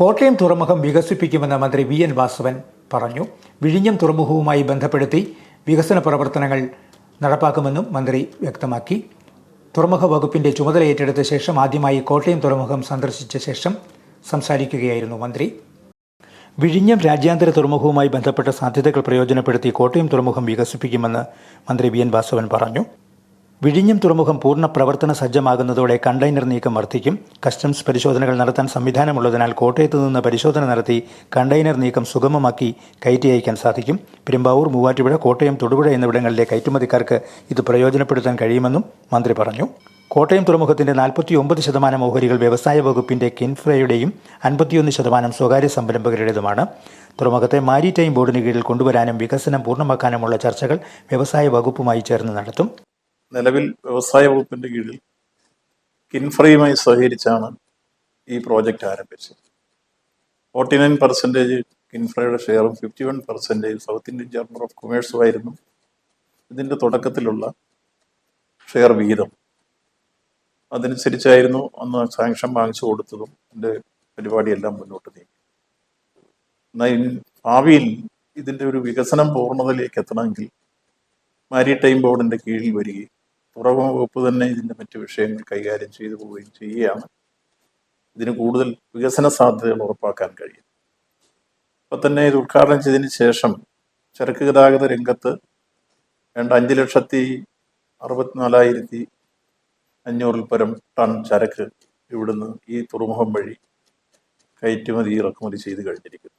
കോട്ടയം തുറമുഖം വികസിപ്പിക്കുമെന്ന് മന്ത്രി V N Vasavan പറഞ്ഞു. വിഴിഞ്ഞം തുറമുഖവുമായി ബന്ധപ്പെടുത്തി വികസന പ്രവർത്തനങ്ങൾ നടപ്പാക്കുമെന്നും മന്ത്രി വ്യക്തമാക്കി. തുറമുഖ വകുപ്പിന്റെ ചുമതല ഏറ്റെടുത്ത ശേഷം ആദ്യമായി കോട്ടയം തുറമുഖം സന്ദർശിച്ച ശേഷം സംസാരിക്കുകയായിരുന്നു മന്ത്രി. വിഴിഞ്ഞം രാജ്യാന്തര തുറമുഖവുമായി ബന്ധപ്പെട്ട സാധ്യതകൾ പ്രയോജനപ്പെടുത്തി കോട്ടയം തുറമുഖം വികസിപ്പിക്കുമെന്ന് മന്ത്രി വി എൻ വാസവൻ പറഞ്ഞു. വിഴിഞ്ഞം തുറമുഖം പൂർണ പ്രവർത്തന സജ്ജമാകുന്നതോടെ കണ്ടെയ്നർ നീക്കം വർദ്ധിക്കും. കസ്റ്റംസ് പരിശോധനകൾ നടത്താൻ സംവിധാനമുള്ളതിനാൽ കോട്ടയത്ത് നിന്ന് പരിശോധന നടത്തി കണ്ടെയ്നർ നീക്കം സുഗമമാക്കി കയറ്റി അയക്കാൻ സാധിക്കും. പെരുമ്പാവൂർ മൂവാറ്റുപുഴ കോട്ടയം തൊടുപുഴ എന്നിവിടങ്ങളിലെ കയറ്റുമതിക്കാർക്ക് ഇത് പ്രയോജനപ്പെടുത്താൻ കഴിയുമെന്നും മന്ത്രി പറഞ്ഞു. കോട്ടയം തുറമുഖത്തിന്റെ നാൽപ്പത്തിയൊമ്പത് ശതമാനം ഓഹരികൾ വ്യവസായ വകുപ്പിന്റെ കിൻഫ്രയുടെയും അൻപത്തിയൊന്ന് ശതമാനം സ്വകാര്യ സംരംഭകരുടേതുമാണ്. തുറമുഖത്തെ മാരിടൈം ബോർഡിന് കീഴിൽ കൊണ്ടുവരാനും വികസനം പൂർണമാക്കാനുമുള്ള ചർച്ചകൾ വ്യവസായ വകുപ്പുമായി ചേർന്ന് നടത്തും. നിലവിൽ വ്യവസായ വകുപ്പിന്റെ കീഴിൽ കിൻഫ്രയുമായി സഹകരിച്ചാണ് ഈ പ്രോജക്റ്റ് ആരംഭിച്ചത്. ഫോർട്ടി നയൻ പെർസെന്റേജ് കിൻഫ്രയുടെ ഷെയറും fifty one percentage South Indian chamber of കൊമേഴ്സുമായിരുന്നു. ഇതിന്റെ തുടക്കത്തിലുള്ള ഷെയർ വിഹിതം അതനുസരിച്ചായിരുന്നു അന്ന് സാങ്ഷൻ വാങ്ങിച്ചു കൊടുത്തതും എന്റെ പരിപാടിയെല്ലാം മുന്നോട്ട് നീങ്ങി. എന്നാൽ ഭാവിയിൽ ഇതിന്റെ ഒരു വികസനം പൂർണതയിലേക്ക് എത്തണമെങ്കിൽ മാരിടൈം ബോർഡിന്റെ കീഴിൽ വരികയും തുറമുഖ വകുപ്പ് തന്നെ ഇതിന്റെ മറ്റ് വിഷയങ്ങൾ കൈകാര്യം ചെയ്തു പോവുകയും ചെയ്യുകയാണ്. ഇതിന് കൂടുതൽ വികസന സാധ്യതകൾ ഉറപ്പാക്കാൻ കഴിയും. ഇപ്പൊ തന്നെ ഇത് ഉദ്ഘാടനം ചെയ്തതിന് ശേഷം ചരക്ക് ഗതാഗത രംഗത്ത് വേണ്ട അഞ്ച് ലക്ഷത്തി അറുപത്തിനാലായിരത്തി അഞ്ഞൂറിൽ പരം ടൺ ചരക്ക് ഇവിടുന്ന് ഈ തുറമുഖം വഴി കയറ്റുമതി ഇറക്കുമതി ചെയ്ത് കഴിഞ്ഞിരിക്കുന്നു.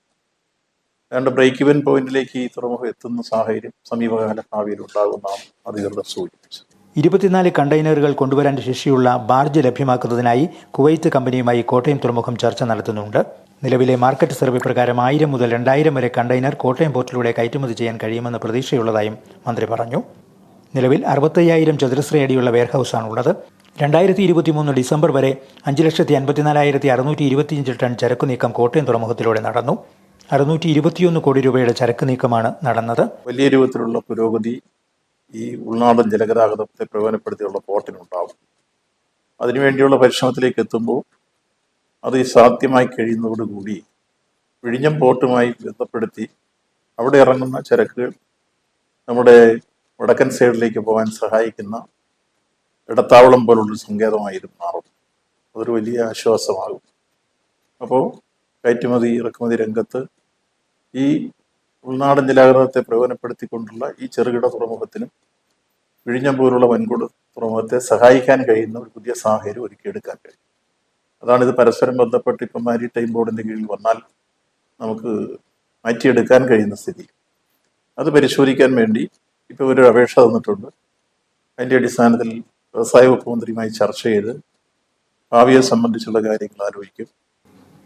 അതുകൊണ്ട് ബ്രേക്ക് ഇവൻ പോയിന്റിലേക്ക് ഈ തുറമുഖം എത്തുന്ന സാഹചര്യം സമീപകാല ഭാവിയിൽ ഉണ്ടാകുമെന്നാണ് അധികൃതർ സൂചിപ്പിച്ചത്. ഇരുപത്തിനാല് കണ്ടെയ്നറുകൾ കൊണ്ടുവരാൻ ശേഷിയുള്ള ബാർജ് ലഭ്യമാക്കുന്നതിനായി കുവൈത്ത് കമ്പനിയുമായി കോട്ടയം തുറമുഖം ചർച്ച നടത്തുന്നുണ്ട്. നിലവിലെ മാർക്കറ്റ് സർവേ പ്രകാരം ആയിരം മുതൽ രണ്ടായിരം വരെ കണ്ടെയ്നർ കോട്ടയം പോർട്ടിലൂടെ കയറ്റുമതി ചെയ്യാൻ കഴിയുമെന്ന് പ്രതീക്ഷയുള്ളതായും മന്ത്രി പറഞ്ഞു. നിലവിൽ അറുപത്തയ്യായിരം ചതുരശ്ര അടിയുള്ള വെയർഹൌസാണുള്ളത്. രണ്ടായിരത്തി ഇരുപത്തിമൂന്ന് ഡിസംബർ വരെ അഞ്ച് ലക്ഷത്തി അൻപത്തിനാലായിരത്തി അറുന്നൂറ്റി ഇരുപത്തിയഞ്ച് ടൺ ചരക്കു നീക്കം കോട്ടയം തുറമുഖത്തിലൂടെ നടന്നു. അറുന്നൂറ്റി ഇരുപത്തിയൊന്ന് കോടി രൂപയുടെ ചരക്ക് നീക്കമാണ് നടന്നത്. വലിയ രൂപത്തിലുള്ള പുരോഗതി ഈ ഉൾനാടൻ ജലഗതാഗതത്തെ പ്രയോജനപ്പെടുത്തിയുള്ള പോർട്ടിനുണ്ടാവും. അതിനുവേണ്ടിയുള്ള പരിശ്രമത്തിലേക്ക് എത്തുമ്പോൾ അത് സാധ്യമായി കഴിയുന്നതോടുകൂടി വിഴിഞ്ഞം പോർട്ടുമായി ബന്ധപ്പെടുത്തി അവിടെ ഇറങ്ങുന്ന ചരക്കുകൾ നമ്മുടെ വടക്കൻ സൈഡിലേക്ക് പോകാൻ സഹായിക്കുന്ന ഇടത്താവളം പോലുള്ള സങ്കേതമായിരുന്നു മാറും അതൊരു വലിയ ആശ്വാസമാകും. അപ്പോൾ കയറ്റുമതി ഇറക്കുമതി രംഗത്ത് ഈ ഉൾനാടൻ ജലാഗ്രഹത്തെ പ്രയോജനപ്പെടുത്തിക്കൊണ്ടുള്ള ഈ ചെറുകിട തുറമുഖത്തിനും വിഴിഞ്ഞം വൻകുട തുറമുഖത്തെ സഹായിക്കാൻ കഴിയുന്ന ഒരു പുതിയ സാഹചര്യം ഒരുക്കിയെടുക്കാൻ കഴിയും. അതാണ് ഇത് പരസ്പരം ബന്ധപ്പെട്ട് ഇപ്പം മാരിടൈം ബോർഡിന്റെ കീഴിൽ വന്നാൽ നമുക്ക് മാറ്റിയെടുക്കാൻ കഴിയുന്ന സ്ഥിതി. അത് പരിശോധിക്കാൻ വേണ്ടി ഇപ്പോൾ ഒരു അപേക്ഷ തന്നിട്ടുണ്ട്. അതിന്റെ അടിസ്ഥാനത്തിൽ വ്യവസായ വകുപ്പ് മന്ത്രിയുമായി ചർച്ച ചെയ്ത് ഭാവിയെ സംബന്ധിച്ചുള്ള കാര്യങ്ങൾ ആലോചിക്കും.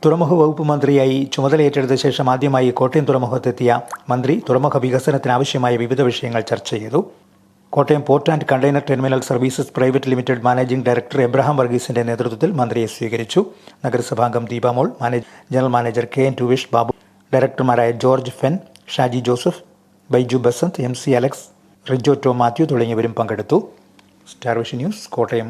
തുറമുഖ വകുപ്പ് മന്ത്രിയായി ചുമതലയേറ്റെടുത്ത ശേഷം ആദ്യമായി കോട്ടയം തുറമുഖത്തെത്തിയ മന്ത്രി തുറമുഖ വികസനത്തിനാവശ്യമായ വിവിധ വിഷയങ്ങൾ ചർച്ച ചെയ്തു. Kottayam port and container terminal services private limited managing director Abraham വർഗീസിന്റെ നേതൃത്വത്തിൽ മന്ത്രിയെ സ്വീകരിച്ചു. നഗരസഭാംഗം Deepamol general manager K N Tuvish Babu ഡയറക്ടർമാരായ George ഫെൻ Shaji Joseph Baiju Basanth M C Alex Rijo to Mathew തുടങ്ങിയവരും പങ്കെടുത്തു. Star Vision News Kottayam.